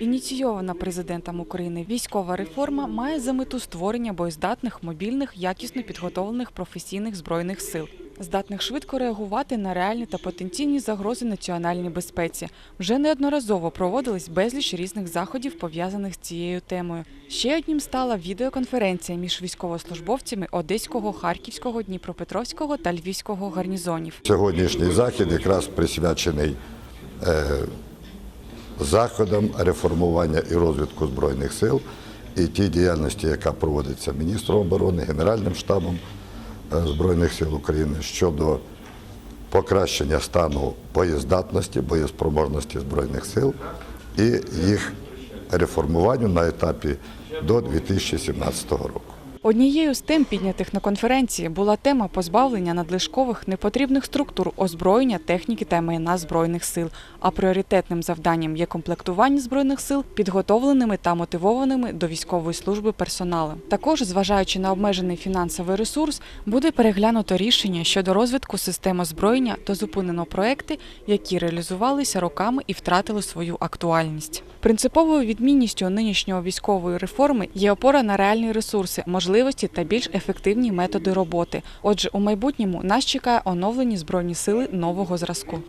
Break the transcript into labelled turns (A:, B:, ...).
A: Ініційована президентом України військова реформа має за мету створення боєздатних, мобільних, якісно підготовлених професійних збройних сил, здатних швидко реагувати на реальні та потенційні загрози національній безпеці. Вже неодноразово проводились безліч різних заходів, пов'язаних з цією темою. Ще одним стала відеоконференція між військовослужбовцями Одеського, Харківського, Дніпропетровського та Львівського гарнізонів.
B: Сьогоднішній захід якраз присвячений е, заходам реформування і розвитку Збройних сил і тій діяльності, яка проводиться міністром оборони, Генеральним штабом е, Збройних сил України щодо покращення стану боєздатності, боєспроможності Збройних сил і їх реформуванню на етапі до 2017 року.
A: Однією з тем, піднятих на конференції, була тема позбавлення надлишкових непотрібних структур озброєння, техніки та майна збройних сил. А пріоритетним завданням є комплектування збройних сил підготовленими та мотивованими до військової служби персоналом. Також, зважаючи на обмежений фінансовий ресурс, буде переглянуто рішення щодо розвитку систем озброєння та зупинено проекти, які реалізувалися роками і втратили свою актуальність. Принциповою відмінністю нинішньої військової реформи є опора на реальні ресурси, можливості та більш ефективні методи роботи. Отже, у майбутньому нас чекає оновлені збройні сили нового зразку.